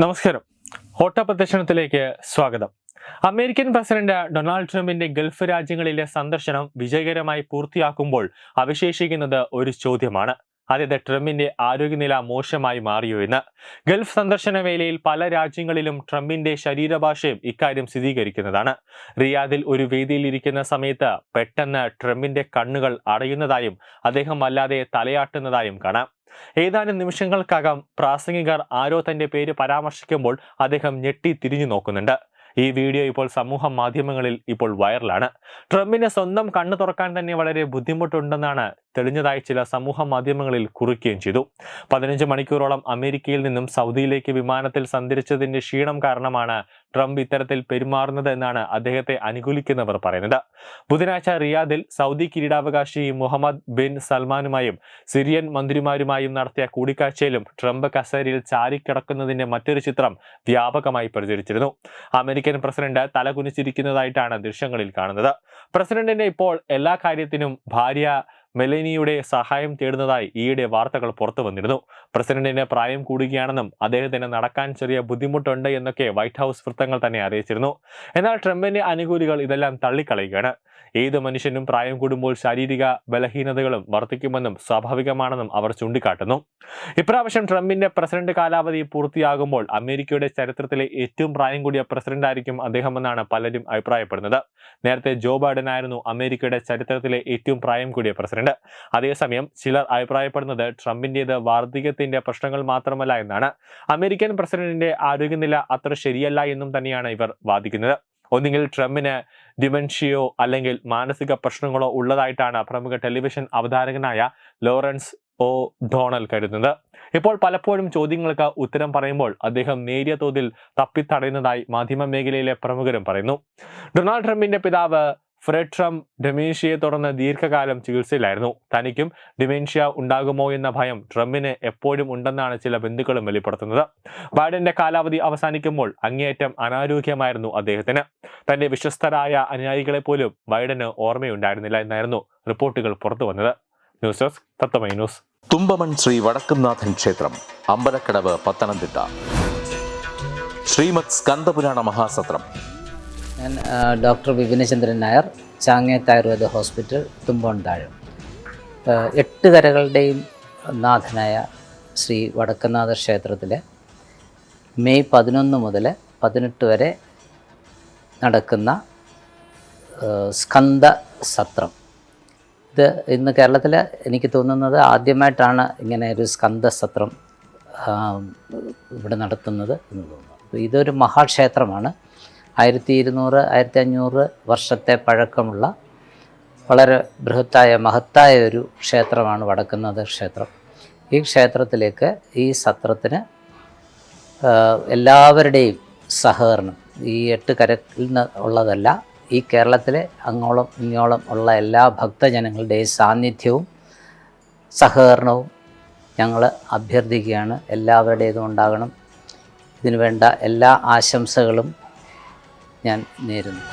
നമസ്കാരം. ഓട്ടപ്രദർശനത്തിലേക്ക് സ്വാഗതം. അമേരിക്കൻ പ്രസിഡന്റ് ഡൊണാൾഡ് ട്രംപിന്റെ ഗൾഫ് രാജ്യങ്ങളിലെ സന്ദർശനം വിജയകരമായി പൂർത്തിയാക്കുമ്പോൾ അവശേഷിക്കുന്നത് ഒരു ചോദ്യമാണ്. അതായത് ട്രംപിന്റെ ആരോഗ്യനില മോശമായി മാറിയോ എന്ന്. ഗൾഫ് സന്ദർശന വേളയിൽ പല രാജ്യങ്ങളിലും ട്രംപിന്റെ ശരീരഭാഷയും ഇക്കാര്യം സ്ഥിരീകരിക്കുന്നതാണ്. റിയാദിൽ ഒരു വേദിയിൽ ഇരിക്കുന്ന സമയത്ത് പെട്ടെന്ന് ട്രംപിന്റെ കണ്ണുകൾ അടയുന്നതായും അദ്ദേഹം വല്ലാതെ തലയാട്ടുന്നതായും കാണാം. ഏതാനും നിമിഷങ്ങൾക്കകം പ്രാസംഗികർ ആരോ തന്റെ പേര് പരാമർശിക്കുമ്പോൾ അദ്ദേഹം ഞെട്ടി തിരിഞ്ഞു നോക്കുന്നുണ്ട്. ഈ വീഡിയോ ഇപ്പോൾ സമൂഹ മാധ്യമങ്ങളിൽ ഇപ്പോൾ വൈറലാണ്. ട്രംപിന് സ്വന്തം കണ്ണു തുറക്കാൻ തന്നെ വളരെ ബുദ്ധിമുട്ടുണ്ടെന്നാണ് തെളിഞ്ഞതായി ചില സമൂഹ മാധ്യമങ്ങളിൽ കുറിക്കുകയും ചെയ്തു. പതിനഞ്ച് മണിക്കൂറോളം അമേരിക്കയിൽ നിന്നും സൗദിയിലേക്ക് വിമാനത്തിൽ സഞ്ചരിച്ചതിന്റെ ക്ഷീണം കാരണമാണ് ട്രംപ് ഇത്തരത്തിൽ പെരുമാറുന്നത് എന്നാണ് അദ്ദേഹത്തെ അനുകൂലിക്കുന്നവർ പറയുന്നത്. ബുധനാഴ്ച റിയാദിൽ സൗദി കിരീടാവകാശി മുഹമ്മദ് ബിൻ സൽമാനുമായും സിറിയൻ മന്ത്രിമാരുമായും നടത്തിയ കൂടിക്കാഴ്ചയിലും ട്രംപ് കസേരയിൽ ചാരിക്കിടക്കുന്നതിന്റെ മറ്റൊരു ചിത്രം വ്യാപകമായി പ്രചരിച്ചിരുന്നു. അമേരിക്കൻ പ്രസിഡന്റ് തലകുനിച്ചിരിക്കുന്നതായിട്ടാണ് ദൃശ്യങ്ങളിൽ കാണുന്നത്. പ്രസിഡന്റിന്റെ ഇപ്പോൾ എല്ലാ കാര്യത്തിനും ഭാര്യ മെലനിയുടെ സഹായം തേടുന്നതായി ഈയിടെ വാർത്തകൾ പുറത്തു വന്നിരുന്നു. പ്രസിഡന്റിന് പ്രായം കൂടുകയാണെന്നും അദ്ദേഹത്തിന് നടക്കാൻ ചെറിയ ബുദ്ധിമുട്ടുണ്ട് എന്നൊക്കെ വൈറ്റ് ഹൗസ് വൃത്തങ്ങൾ തന്നെ അറിയിച്ചിരുന്നു. എന്നാൽ ട്രംപിന്റെ അനുകൂലികൾ ഇതെല്ലാം തള്ളിക്കളയുകയാണ്. ഏത് മനുഷ്യനും പ്രായം കൂടുമ്പോൾ ശാരീരിക ബലഹീനതകളും വർദ്ധിക്കുമെന്നും സ്വാഭാവികമാണെന്നും അവർ ചൂണ്ടിക്കാട്ടുന്നു. ഇപ്രാവശ്യം ട്രംപിന്റെ പ്രസിഡന്റ് കാലാവധി പൂർത്തിയാകുമ്പോൾ അമേരിക്കയുടെ ചരിത്രത്തിലെ ഏറ്റവും പ്രായം കൂടിയ പ്രസിഡന്റ് ആയിരിക്കും അദ്ദേഹമെന്നാണ് പലരും അഭിപ്രായപ്പെടുന്നത്. നേരത്തെ ജോ ബൈഡൻ ആയിരുന്നു അമേരിക്കയുടെ ചരിത്രത്തിലെ ഏറ്റവും പ്രായം കൂടിയ പ്രസിഡന്റ്. അതേസമയം ചിലർ അഭിപ്രായപ്പെടുന്നത് ട്രംപിന്റേത് വാർദ്ധക്യത്തിന്റെ പ്രശ്നങ്ങൾ മാത്രമല്ല എന്നാണ്. അമേരിക്കൻ പ്രസിഡന്റിന്റെ ആരോഗ്യനില അത്ര ശരിയല്ല എന്നും തന്നെയാണ് ഇവർ വാദിക്കുന്നത്. ഒന്നുകിൽ ട്രംപിന് ഡിമെൻഷിയോ അല്ലെങ്കിൽ മാനസിക പ്രശ്നങ്ങളോ ഉള്ളതായിട്ടാണ് പ്രമുഖ ടെലിവിഷൻ അവതാരകനായ ലോറൻസ് ഒ. ഡോണൽ കരുതുന്നത്. ഇപ്പോൾ പലപ്പോഴും ചോദ്യങ്ങൾക്ക് ഉത്തരം പറയുമ്പോൾ അദ്ദേഹം നേരിയ തോതിൽ തപ്പിത്തടയുന്നതായി മാധ്യമ മേഖലയിലെ പ്രമുഖരും പറയുന്നു. ഡൊണാൾഡ് ട്രംപിന്റെ പിതാവ് ഫ്രെഡ് ട്രംപ് ഡെമേഷ്യയെ തുടർന്ന് ദീർഘകാലം ചികിത്സയിലായിരുന്നു. തനിക്കും ഡിമെൻഷ്യ ഉണ്ടാകുമോ എന്ന ഭയം ട്രംപിന് എപ്പോഴും ഉണ്ടെന്നാണ് ചില ബന്ധുക്കളും വെളിപ്പെടുത്തുന്നത്. ബൈഡന്റെ കാലാവധി അവസാനിക്കുമ്പോൾ അങ്ങേയറ്റം അനാരോഗ്യമായിരുന്നു അദ്ദേഹത്തിന്. തന്റെ വിശ്വസ്തരായ അനുയായികളെ പോലും ബൈഡന് ഓർമ്മയുണ്ടായിരുന്നില്ല എന്നായിരുന്നു റിപ്പോർട്ടുകൾ പുറത്തു വന്നത് ന്യൂസ് ഡെസ്ക് തത്തമൈ ന്യൂസ്. തുമ്പമൺ ശ്രീ വടക്കുംനാഥൻ ക്ഷേത്രം അമ്പലക്കടവ് പത്തനംതിട്ട. ശ്രീമത് സ്കന്ദപുരാണ മഹാസത്രം ഞാൻ ഡോക്ടർ വിപിനചന്ദ്രൻ നായർ ചാങ്ങേത്ത് ആയുർവേദ ഹോസ്പിറ്റൽ തുമ്പോൺ താഴം എട്ട് കരകളുടെയും നാഥനായ ശ്രീ വടക്കനാഥ ക്ഷേത്രത്തിലെ മെയ് പതിനൊന്ന് മുതൽ പതിനെട്ട് വരെ നടക്കുന്ന സ്കന്ധ സത്രം. ഇത് ഇന്ന് കേരളത്തിൽ എനിക്ക് തോന്നുന്നത് ആദ്യമായിട്ടാണ് ഇങ്ങനെ ഒരു സ്കന്ദ സത്രം ഇവിടെ നടത്തുന്നത് എന്ന് തോന്നുന്നു. ഇതൊരു മഹാക്ഷേത്രമാണ്. ആയിരത്തി ഇരുന്നൂറ് ആയിരത്തി അഞ്ഞൂറ് വർഷത്തെ പഴക്കമുള്ള വളരെ ബൃഹത്തായ മഹത്തായ ഒരു ക്ഷേത്രമാണ് വടക്കുന്നാഥ ക്ഷേത്രം. ഈ ക്ഷേത്രത്തിലേക്ക് ഈ സത്രത്തിന് എല്ലാവരുടെയും സഹകരണം ഈ എട്ട് കരയിൽ നിന്ന് ഉള്ളതല്ല ഈ കേരളത്തിലെ അങ്ങോളം ഇങ്ങോളം ഉള്ള എല്ലാ ഭക്തജനങ്ങളുടെയും സാന്നിധ്യവും സഹകരണവും ഞങ്ങൾ അഭ്യർത്ഥിക്കുകയാണ്. എല്ലാവരുടേതും ഉണ്ടാകണം. ഇതിനു വേണ്ട എല്ലാ ആശംസകളും ഞാൻ നേരുന്നു.